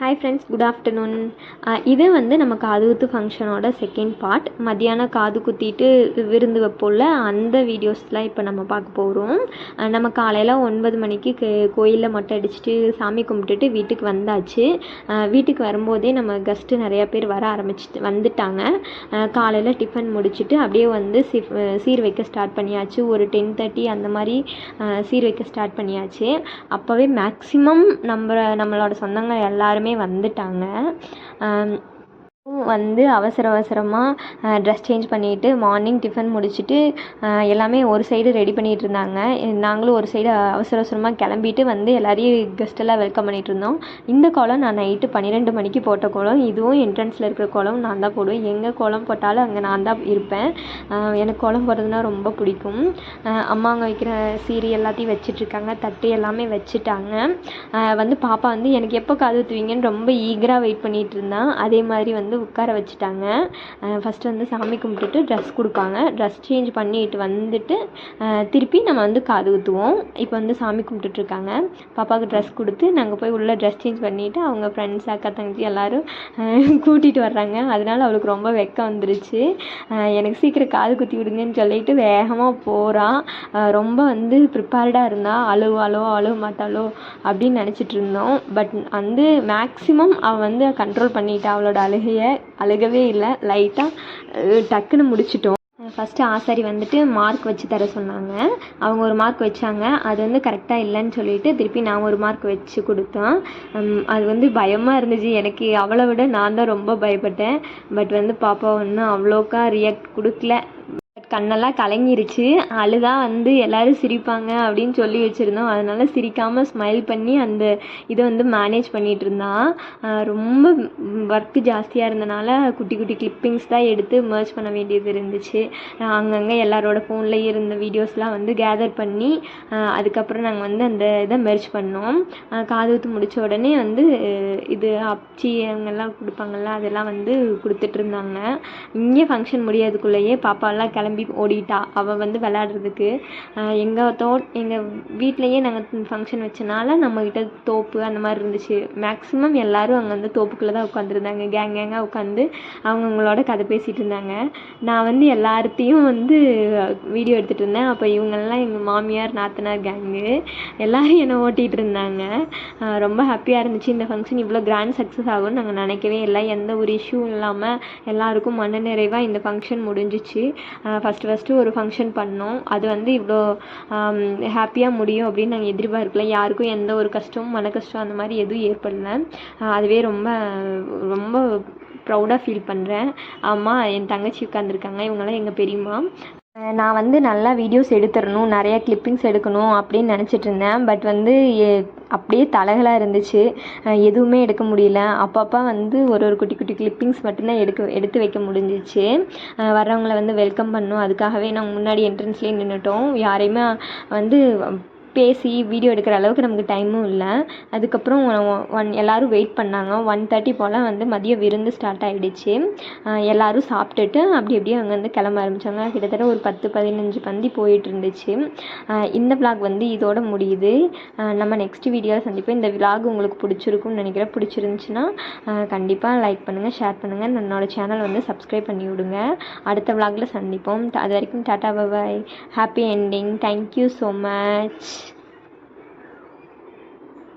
Hi friends good afternoon இது வந்து நம்ம காது குத்து ஃபங்க்ஷனோட செகண்ட் பார்ட் மத்தியானம் காது குத்திட்டு விருந்து வைப்போம்ல அந்த வீடியோஸ்லாம் இப்போ நம்ம பார்க்க போகிறோம் நம்ம காலையில் ஒன்பது மணிக்கு கோயிலில் மொட்டை அடிச்சுட்டு சாமி கும்பிட்டுட்டு வீட்டுக்கு வந்தாச்சு. வீட்டுக்கு வரும்போதே நம்ம கெஸ்ட்டு நிறையா பேர் வர ஆரம்பிச்சிட்டு வந்துட்டாங்க. காலையில் டிஃபன் முடிச்சுட்டு அப்படியே வந்து சீர் வைக்க ஸ்டார்ட் பண்ணியாச்சு. ஒரு டென் தேர்ட்டி அந்த மாதிரி சீர் வைக்க ஸ்டார்ட் பண்ணியாச்சு. அப்போவே மேக்ஸிமம் நம்ம நம்மளோட சொந்தங்க எல்லாருமே வந்துட்டாங்க. வந்து அவசர அவசரமாக ட்ரெஸ் சேஞ்ச் பண்ணிவிட்டு மார்னிங் டிஃபன் முடிச்சுட்டு எல்லாமே ஒரு சைடு ரெடி பண்ணிகிட்டு இருந்தாங்க. நாங்களும் ஒரு சைடு அவசர அவசரமாக கிளம்பிட்டு வந்து எல்லாரையும் கெஸ்ட்டெல்லாம் வெல்கம் பண்ணிகிட்டு இருந்தோம். இந்த கோலம் நான் நைட்டு பன்னிரெண்டு மணிக்கு போட்ட கோலம் இதுவும் என்ட்ரன்ஸில் இருக்கிற கோலம் நான் தான் போடுவேன். எங்கே கோலம் போட்டாலும் அங்கே நான் தான் இருப்பேன். எனக்கு கோலம் போடுறதுனா ரொம்ப பிடிக்கும். அம்மா அங்கே வைக்கிற சீரி எல்லாத்தையும் வச்சிட்ருக்காங்க தட்டு எல்லாமே வச்சுட்டாங்க. வந்து பாப்பா வந்து எனக்கு எப்போ காது ஊற்றுவீங்கன்னு ரொம்ப ஈகராக வெயிட் பண்ணிகிட்டு இருந்தான் அதே மாதிரி வந்து வந்து உட்கார வச்சுட்டாங்க. ஃபஸ்ட்டு வந்து சாமி கும்பிட்டுட்டு ட்ரெஸ் கொடுப்பாங்க. ட்ரெஸ் சேஞ்ச் பண்ணிட்டு வந்துட்டு திருப்பி நம்ம வந்து காது குத்துவோம். இப்போ வந்து சாமி கும்பிட்டுட்ருக்காங்க பாப்பாவுக்கு ட்ரெஸ் கொடுத்து நாங்கள் போய் உள்ளே ட்ரெஸ் சேஞ்ச் பண்ணிவிட்டு அவங்க ஃப்ரெண்ட்ஸ் அக்கா தங்கச்சி எல்லோரும் கூட்டிகிட்டு வர்றாங்க. அதனால அவளுக்கு ரொம்ப வெக்கம் வந்துருச்சு. எனக்கு சீக்கிரம் காது குத்தி விடுங்கன்னு சொல்லிட்டு வேகமாக போகிறான் ரொம்ப வந்து ப்ரிப்பேர்டாக இருந்தால் அழுவாளோ அழுவ மாட்டாளோ அப்படின்னு நினச்சிட்டு இருந்தோம். பட் வந்து மேக்ஸிமம் அவள் வந்து கண்ட்ரோல் பண்ணிட்டா அவளோட அழுகையை. அழுகவே இல்லை. லைட்டாக டக்குன்னு முடிச்சிட்டோம். ஃபஸ்ட்டு ஆசாரி வந்துட்டு மார்க் வச்சு தர சொன்னாங்க. அவங்க ஒரு மார்க் வச்சாங்க. அது வந்து கரெக்டாக இல்லைன்னு சொல்லிட்டு திருப்பி நான் ஒரு மார்க் வச்சு கொடுத்தோம். அது வந்து பயமாக இருந்துச்சு. எனக்கு அவளை விட நான் தான் ரொம்ப பயப்பட்டேன். பட் வந்து பாப்பா ஒன்றும் அவ்வளோக்கா ரியாக்ட் கொடுக்கல. கண்ணெல்லாம் கலங்கிருச்சு. அழுதா வந்து எல்லாரும் சிரிப்பாங்க அப்படின்னு சொல்லி வச்சுருந்தோம். அதனால சிரிக்காமல் ஸ்மைல் பண்ணி அந்த இதை வந்து மேனேஜ் பண்ணிகிட்டு இருந்தான் ரொம்ப ஒர்க்கு ஜாஸ்தியாக இருந்தனால குட்டி குட்டி கிளிப்பிங்ஸ் தான் எடுத்து மர்ஜ் பண்ண வேண்டியது இருந்துச்சு. அங்கங்கே எல்லாரோட ஃபோன்லேயே இருந்த வீடியோஸ்லாம் வந்து கேதர் பண்ணி அதுக்கப்புறம் நாங்கள் வந்து அந்த இதை மெர்ச் பண்ணோம். ஆஹ் காது உடனே வந்து இது அப்ச்சி அவங்கெல்லாம் கொடுப்பாங்கல்ல அதெல்லாம் வந்து கொடுத்துட்ருந்தாங்க இங்கே ஃபங்க்ஷன் முடியறதுக்குள்ளேயே பாப்பாலாம் கிளம்பி ஓடிட்டா. அவள் வந்து விளாட்றதுக்கு எங்கள் தோ எங்கள் வீட்லேயே நாங்கள் ஃபங்க்ஷன் வச்சனால நம்மக்கிட்ட தோப்பு அந்த மாதிரி இருந்துச்சு. மேக்ஸிமம் எல்லாரும் அங்கே வந்து தோப்புக்குள்ளே தான் உட்காந்துருந்தாங்க கேங் கேங்காக உட்காந்து அவங்கவுங்களோட கதை பேசிகிட்டு இருந்தாங்க. நான் வந்து எல்லார்த்தையும் வந்து வீடியோ எடுத்துகிட்டு இருந்தேன். அப்போ இவங்கெல்லாம் எங்கள் மாமியார் நாத்தனார் கேங்கு எல்லோரும் என்னை ஓட்டிகிட்டு இருந்தாங்க. ரொம்ப ஹாப்பியாக இருந்துச்சு. இந்த ஃபங்க்ஷன் இவ்வளோ கிராண்ட் சக்ஸஸ் ஆகும்னு நாங்கள் நினைக்கவே இல்லை. எந்த ஒரு இஷ்யூ இல்லாமல் எல்லாருக்கும் மன நிறைவாக இந்த ஃபங்க்ஷன் முடிஞ்சிச்சு. ஃபஸ்ட்டு ஃபஸ்ட்டு ஒரு ஃபங்க்ஷன் பண்ணோம். அது வந்து இவ்வளோ ஹாப்பியாக முடியும் அப்படின்னு நாங்கள் எதிர்பார்க்கல. யாருக்கும் எந்த ஒரு கஷ்டமும் மன கஷ்டம் அந்த மாதிரி எதுவும் ஏற்படல. அதுவே ரொம்ப ரொம்ப ப்ரௌடாக ஃபீல் பண்ணுறேன் அம்மா என் தங்கச்சி உட்காந்துருக்காங்க இவங்கெல்லாம் எங்கள் பெரியம்மா. நான் வந்து நல்லா வீடியோஸ் எடுத்துடணும் நிறைய கிளிப்பிங்ஸ் எடுக்கணும் அப்படின்னு நினச்சிட்டு இருந்தேன். பட் வந்து அப்படியே தலகலாக இருந்துச்சு. எதுவுமே எடுக்க முடியல. அப்பப்போ வந்து ஒரு ஒரு குட்டி குட்டி கிளிப்பிங்ஸ் மட்டும்தான் எடுக்க எடுத்து வைக்க முடிஞ்சிச்சு. வர்றவங்களை வர்றவங்கள வந்து வெல்கம் பண்ணோம் அதுக்காகவே நாங்கள் முன்னாடி என்ட்ரன்ஸ்லேயே நின்றுட்டோம் யாரையுமே வந்து பேசி வீடியோ எடுக்கிற அளவுக்கு நமக்கு டைமும் இல்லை. அதுக்கப்புறம் ஒன் எல்லோரும் வெயிட் பண்ணாங்க. ஒன் தேர்ட்டி போல் வந்து மதிய விருந்து ஸ்டார்ட் ஆகிடுச்சு எல்லோரும் சாப்பிட்டுட்டு அப்படி அப்படியே அங்கேருந்து கிளம்ப ஆரம்பித்தாங்க கிட்டத்தட்ட ஒரு பத்து பதினஞ்சு பந்தி போயிட்டு இருந்துச்சு. இந்த vlog வந்து இதோட முடியுது. நம்ம நெக்ஸ்ட் வீடியோவில் சந்திப்போம். இந்த vlog உங்களுக்கு பிடிச்சிருக்கும்னு நினைக்கிறேன். பிடிச்சிருந்துச்சுன்னா கண்டிப்பாக லைக் பண்ணுங்கள் ஷேர் பண்ணுங்கள் என்னோடய சேனல் வந்து சப்ஸ்கிரைப் பண்ணி விடுங்க. அடுத்த vlogல சந்திப்போம். அது வரைக்கும் tata bye happy ending thank you so much